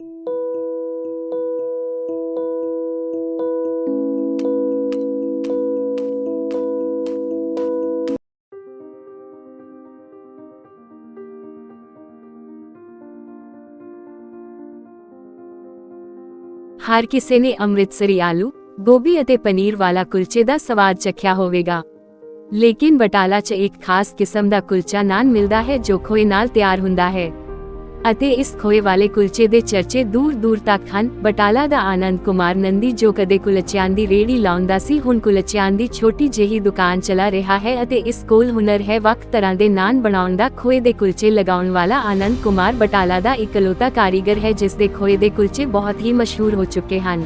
ਹਰ ਕਿਸੇ ਨੇ ਅੰਮ੍ਰਿਤਸਰੀ ਆਲੂ, ਗੋਭੀ ਅਤੇ ਪਨੀਰ ਵਾਲਾ ਕੁਲਚੇ ਦਾ ਸਵਾਦ ਚੱਖਿਆ ਹੋਵੇਗਾ। ਲੇਕਿਨ ਬਟਾਲਾ 'ਚ ਇੱਕ ਖਾਸ ਕਿਸਮ ਦਾ ਕੁਲਚਾ ਨਾਨ ਮਿਲਦਾ ਹੈ ਜੋ ਖੋਏ ਨਾਲ ਤਿਆਰ ਹੁੰਦਾ ਹੈ। ਅਤੇ ਇਸ ਖੋਏ ਵਾਲੇ ਕੁਲਚੇ ਦੇ ਚਰਚੇ ਦੂਰ ਦੂਰ ਤੱਕ ਹਨ। ਬਟਾਲਾ ਦਾ ਆਨੰਦ ਕੁਮਾਰ ਨੰਦੀ ਜੋ ਕਦੇ ਕੁਲਚਿਆਂ ਦੀ ਰੇੜੀ ਲਾਉਂਦਾ ਸੀ, ਹੁਣ ਕੁਲਚਿਆਂ ਦੀ ਛੋਟੀ ਜਿਹੀ ਦੁਕਾਨ ਚਲਾ ਰਿਹਾ ਹੈ ਅਤੇ ਇਸ ਕੋਲ ਹੁਨਰ ਹੈ ਵੱਖ ਤਰ੍ਹਾਂ ਦੇ ਨਾਨ ਬਣਾਉਣ ਦਾ। ਖੋਏ ਦੇ ਕੁਲਚੇ ਲਗਾਉਣ ਵਾਲਾ ਆਨੰਦ ਕੁਮਾਰ ਬਟਾਲਾ ਦਾ ਇਕਲੌਤਾ ਕਾਰੀਗਰ ਹੈ, ਜਿਸ ਦੇ ਖੋਏ ਦੇ ਕੁਲਚੇ ਬਹੁਤ ਹੀ ਮਸ਼ਹੂਰ ਹੋ ਚੁੱਕੇ ਹਨ।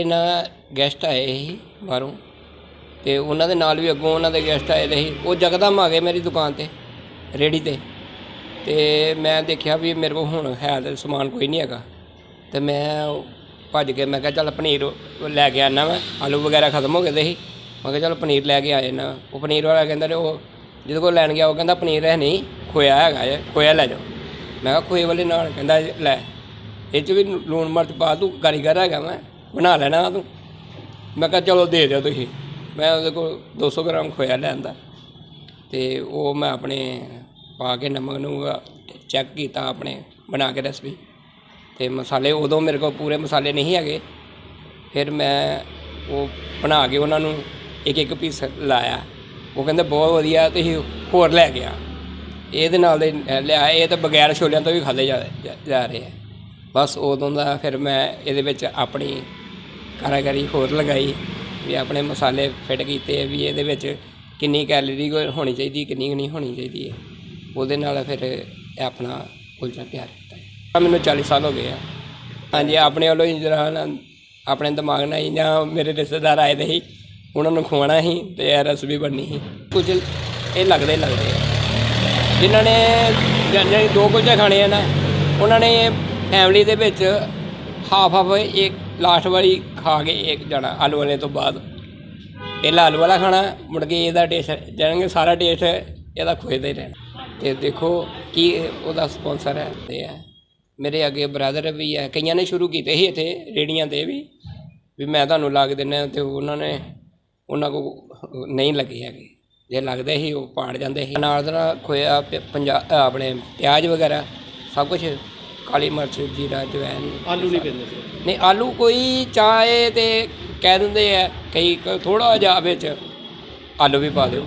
ਇਹਨਾਂ ਗੈਸਟ ਆਏ ਸੀ ਬਾਹਰੋਂ ਤੇ ਉਹਨਾਂ ਦੇ ਨਾਲ ਵੀ ਅੱਗੋਂ ਉਹਨਾਂ ਦੇ ਗੈਸਟ ਆਏ ਦੇ ਸੀ। ਉਹ ਜਗਦਮ ਆ ਗਏ ਮੇਰੀ ਦੁਕਾਨ ਤੇ ਰੇੜੀ ਤੇ। ਤੇ ਮੈਂ ਦੇਖਿਆ ਵੀ ਮੇਰੇ ਕੋਲ ਹੁਣ ਹੈ ਤੇ ਸਮਾਨ ਕੋਈ ਨਹੀਂ ਹੈਗਾ। ਤੇ ਮੈਂ ਭੱਜ ਕੇ ਮੈਂ ਕਿਹਾ ਚੱਲ ਪਨੀਰ ਲੈ ਕੇ ਆਣਾ ਮੈਂ ਆਲੂ ਵਗੈਰਾ ਖਤਮ ਹੋ ਗਏ ਦੇ ਸੀ। ਮੈਂ ਕਿਹਾ ਚੱਲ ਪਨੀਰ ਲੈ ਕੇ ਆ ਨਾ ਉਹ ਪਨੀਰ ਵਾਲਾ ਕਹਿੰਦਾ ਨੇ ਉਹ ਜਿਹਦੇ ਕੋਲ ਲੈਣ ਗਿਆ, ਉਹ ਕਹਿੰਦਾ ਪਨੀਰ ਹੈ ਨਹੀਂ, ਖੋਇਆ ਹੈਗਾ ਜੇ, ਖੋਇਆ ਲੈ ਜਾਓ। ਮੈਂ ਕਿਹਾ ਖੋਏ ਵਾਲੇ ਨਾਲ, ਕਹਿੰਦਾ ਲੈ, ਇਹ ਚ ਵੀ ਲੂਣ ਮਿਰਚ ਪਾ ਤੂੰ, ਕਾਰੀਗਰ ਹੈਗਾ ਮੈਂ ਬਣਾ ਲੈਣਾ ਤੂੰ। ਮੈਂ ਕਿਹਾ ਚਲੋ ਦੇ ਦਿਓ ਤੁਸੀਂ। ਮੈਂ ਉਹਦੇ ਕੋਲ 200 ਗ੍ਰਾਮ ਖੋਇਆ ਲਿਆਂਦਾ। ਤੇ ਉਹ ਮੈਂ ਆਪਣੇ ਪਾ ਕੇ ਨਮਕ ਨੂੰ ਚੈੱਕ ਕੀਤਾ ਆਪਣੇ ਬਣਾ ਕੇ ਰੈਸਪੀ ਤੇ ਮਸਾਲੇ ਉਦੋਂ ਮੇਰੇ ਕੋਲ ਪੂਰੇ ਮਸਾਲੇ ਨਹੀਂ ਹੈਗੇ। ਫਿਰ ਮੈਂ ਉਹ ਬਣਾ ਕੇ ਉਹਨਾਂ ਨੂੰ ਇੱਕ ਇੱਕ ਪੀਸ ਲਾਇਆ। ਉਹ ਕਹਿੰਦੇ ਬਹੁਤ ਵਧੀਆ, ਤੁਸੀਂ ਹੋਰ ਲੈ ਗਿਆ ਇਹਦੇ ਨਾਲ ਦੇ ਲਿਆ, ਇਹ ਤਾਂ ਬਗੈਰ ਛੋਲਿਆਂ ਤੋਂ ਵੀ ਖਾਦੇ ਜਾ ਜਾ- ਜਾ ਰਹੇ ਆ। ਬਸ ਉਦੋਂ ਦਾ ਫਿਰ ਮੈਂ ਇਹਦੇ ਵਿੱਚ ਆਪਣੀ ਕਾਰਾਗਰੀ ਹੋਰ ਲਗਾਈ ਵੀ ਆਪਣੇ ਮਸਾਲੇ ਫਿੱਟ ਕੀਤੇ ਵੀ ਇਹਦੇ ਵਿੱਚ ਕਿੰਨੀ ਕੈਲਰੀ ਹੋਣੀ ਚਾਹੀਦੀ, ਕਿੰਨੀ ਕੁ ਨਹੀਂ ਹੋਣੀ ਚਾਹੀਦੀ ਹੈ। ਉਹਦੇ ਨਾਲ ਫਿਰ ਆਪਣਾ ਕੁਲਚਾ ਤਿਆਰ ਕੀਤਾ ਮੈਨੂੰ 40 ਸਾਲ ਹੋ ਗਏ ਆ। ਹਾਂਜੀ, ਆਪਣੇ ਵੱਲੋਂ ਹੀ ਜਿਹੜਾ ਆਪਣੇ ਦਿਮਾਗ ਨਾਲ ਹੀ ਜਾਂ ਮੇਰੇ ਰਿਸ਼ਤੇਦਾਰ ਆਏ ਦੇ ਸੀ ਉਹਨਾਂ ਨੂੰ ਖਵਾਉਣਾ ਸੀ ਤੇ ਇਹ ਰੈਸਪੀ ਬਣਨੀ ਸੀ ਕੁਝ ਇਹ ਲੱਗਦੇ ਲੱਗਦੇ ਆ। ਜਿਨ੍ਹਾਂ ਨੇ ਜਾਨੀ ਦੋ ਕੁਲਚੇ ਖਾਣੇ ਆ ਨਾ, ਉਹਨਾਂ ਨੇ ਫੈਮਿਲੀ ਦੇ ਵਿੱਚ ਹਾਫ ਹਾਫ ਇੱਕ ਲਾਸਟ ਵਾਰੀ ਖਾ ਕੇ ਇੱਕ ਜਾਣਾ ਆਲੂ ਵਾਲੇ ਤੋਂ ਬਾਅਦ। ਪਹਿਲਾਂ ਆਲੂ ਵਾਲਾ ਖਾਣਾ, ਮੁੜ ਕੇ ਇਹਦਾ ਟੇਸਟ ਜਾਣਗੇ, ਸਾਰਾ ਟੇਸਟ ਇਹਦਾ ਖੋਏ ਦਾ ਹੀ ਰਹਿਣਾ। ਤੇ ਦੇਖੋ ਕੀ ਉਹਦਾ ਸਪਾਂਸਰ ਹੈ, ਤੇ ਹੈ। ਮੇਰੇ ਅੱਗੇ ਬ੍ਰਦਰ ਵੀ ਹੈ, ਕਈਆਂ ਨੇ ਸ਼ੁਰੂ ਕੀਤੇ ਸੀ ਇੱਥੇ ਰੇੜੀਆਂ ਤੇ ਵੀ। ਵੀ ਮੈਂ ਤੁਹਾਨੂੰ ਲੱਗ ਦਿੰਦਾ ਤੇ ਉਹਨਾਂ ਨੇ, ਉਹਨਾਂ ਕੋ ਨਹੀਂ ਲੱਗੇ ਹੈਗੇ। ਜੇ ਲੱਗਦੇ ਸੀ ਉਹ ਪਾੜ ਜਾਂਦੇ ਸੀ। ਨਾਲ ਦਾ ਨਾਲ ਖੋਇਆ ਪੰਜਾਬ ਆਪਣੇ ਪਿਆਜ਼ ਵਗੈਰਾ, ਸਭ ਕੁਝ ਕਾਲੀ ਮਿਰਚ ਜੀਰਾ ਜਵੈਨ ਆਲੂ ਨਹੀਂ ਪੈਂਦੇ ਸੀ। ਨਹੀਂ ਆਲੂ ਕੋਈ ਚਾਹੇ ਤੇ ਕਹਿ ਦਿੰਦੇ ਆ ਕਈ ਥੋੜਾ ਜਿਹਾ ਵਿੱਚ ਆਲੂ ਵੀ ਪਾ ਦਿਓ।